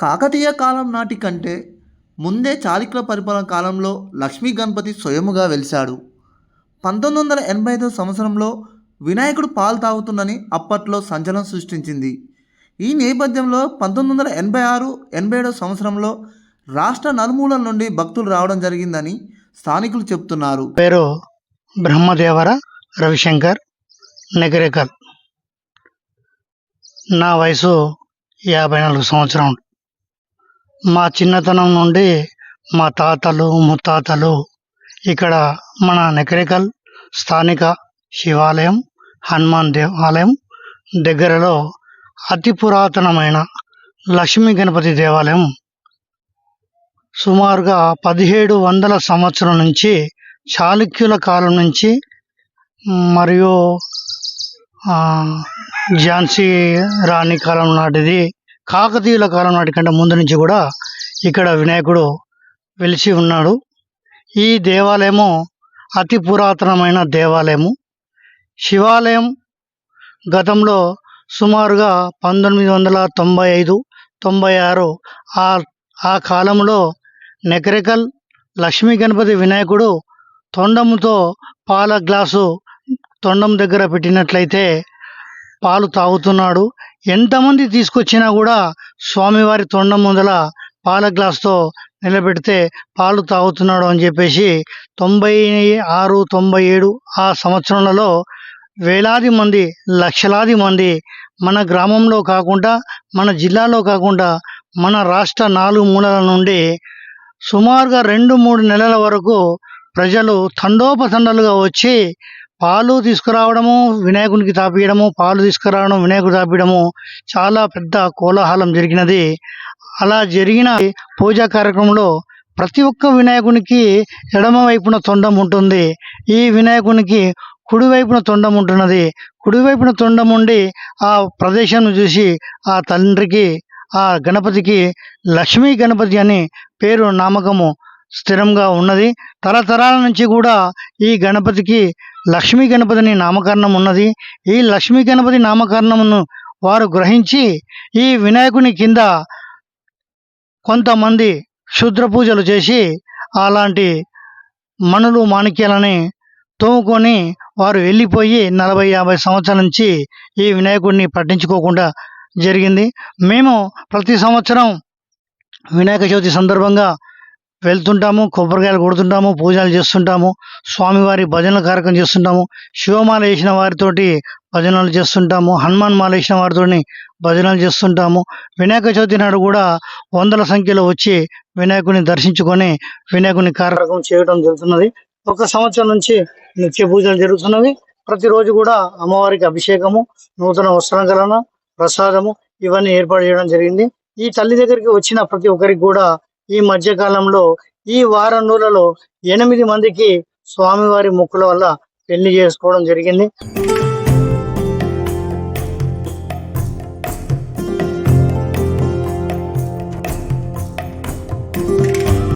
కాకతీయ కాలం నాటి కంటే ముందే చాళుక్యుల పరిపాలన కాలంలో లక్ష్మీ గణపతి స్వయముగా వెలిశాడు. పంతొమ్మిది వందల ఎనభై ఐదో సంవత్సరంలో వినాయకుడు పాలు తాగుతుందని అప్పట్లో సంచలనం సృష్టించింది. ఈ నేపథ్యంలో పంతొమ్మిది వందల ఎనభై ఆరు ఎనభై ఏడో సంవత్సరంలో రాష్ట్ర నలుమూలల నుండి భక్తులు రావడం జరిగిందని స్థానికులు చెప్తున్నారు పేరు బ్రహ్మదేవర రవిశంకర్ నెగరేకల్ నా వయసు యాభై నాలుగు సంవత్సరం. మా చిన్నతనం నుండి మా తాతలు ముత్తాతలు ఇక్కడ మన నెకరికల్ స్థానిక శివాలయం హనుమాన్ దేవాలయం దగ్గరలో అతి పురాతనమైన లక్ష్మీ గణపతి దేవాలయం. సుమారుగా పదిహేడు వందల సంవత్సరం నుంచి చాళుక్యుల కాలం నుంచి మరియు ఝాన్సీ రాణి కాలం నాటిది కాకతీయుల కాలం నాటి కంటే ముందు నుంచి కూడా ఇక్కడ వినాయకుడు వెలిసి ఉన్నాడు. ఈ దేవాలయము అతి పురాతనమైన దేవాలయము. శివాలయం గతంలో సుమారుగా పంతొమ్మిది వందల తొంభై ఐదు తొంభై ఆరు ఆ ఆ కాలంలో నెకరికల్ లక్ష్మీ గణపతి వినాయకుడు తొండముతో పాల గ్లాసు తొండం దగ్గర పెట్టినట్లయితే పాలు తాగుతున్నాడు. ఎంతమంది తీసుకొచ్చినా కూడా స్వామివారి తొండం ముందల పాల గ్లాస్తో నిలబెడితే పాలు తాగుతున్నాడు అని చెప్పేసి తొంభై ఆరు తొంభై ఏడు ఆ సంవత్సరంలో వేలాది మంది లక్షలాది మంది మన గ్రామంలో కాకుండా మన జిల్లాలో కాకుండా మన రాష్ట్ర నాలుగు మూలల నుండి సుమారుగా రెండు మూడు నెలల వరకు ప్రజలు తండోపతండాలుగా వచ్చి పాలు తీసుకురావడము వినాయకునికి తాపియడము పాలు తీసుకురావడం వినాయకుడు తాపియడము చాలా పెద్ద కోలాహలం జరిగినది. అలా జరిగిన పూజా కార్యక్రమంలో ప్రతి ఒక్క వినాయకునికి ఎడమ వైపున తొండం ఉంటుంది. ఈ వినాయకునికి కుడివైపున తొండం ఉంటున్నది. కుడివైపున తొండం ఉండి ఆ ప్రదేశం చూసి ఆ తండ్రికి ఆ గణపతికి లక్ష్మీ గణపతి అని పేరు నామకము స్థిరంగా ఉన్నది. తరతరాల నుంచి కూడా ఈ గణపతికి లక్ష్మీ గణపతిని నామకరణం ఉన్నది. ఈ లక్ష్మీ గణపతి నామకరణమును వారు గ్రహించి ఈ వినాయకుని కింద కొంతమంది క్షుద్ర పూజలు చేసి అలాంటి మణులు మాణిక్యాలని తోముకొని వారు వెళ్ళిపోయి నలభై యాభై సంవత్సరాల నుంచి ఈ వినాయకుడిని పట్టించుకోకుండా జరిగింది. మేము ప్రతి సంవత్సరం వినాయక చవితి సందర్భంగా వెళ్తుంటాము కొబ్బరికాయలు కొడుతుంటాము పూజలు చేస్తుంటాము స్వామివారి భజనల కార్యక్రమం చేస్తుంటాము శివమాల వేసిన వారితోటి భజనలు చేస్తుంటాము హనుమాన్ మాల వేసిన వారితో భజనలు చేస్తుంటాము. వినాయక చవితి నాడు కూడా వందల సంఖ్యలో వచ్చి వినాయకుని దర్శించుకొని వినాయకుని కార్యక్రమం చేయడం జరుగుతున్నది. ఒక సంవత్సరం నుంచి నిత్య పూజలు జరుగుతున్నవి. ప్రతిరోజు కూడా అమ్మవారికి అభిషేకము నూతన వస్త్రాలంకరణ ప్రసాదము ఇవన్నీ ఏర్పాటు చేయడం జరిగింది. ఈ తల్లి దగ్గరికి వచ్చిన ప్రతి ఒక్కరికి కూడా ఈ మధ్య కాలంలో ఈ వారం రోజులలో ఎనిమిది మందికి స్వామివారి మొక్కుల వల్ల పెళ్ళి చేసుకోవడం జరిగింది.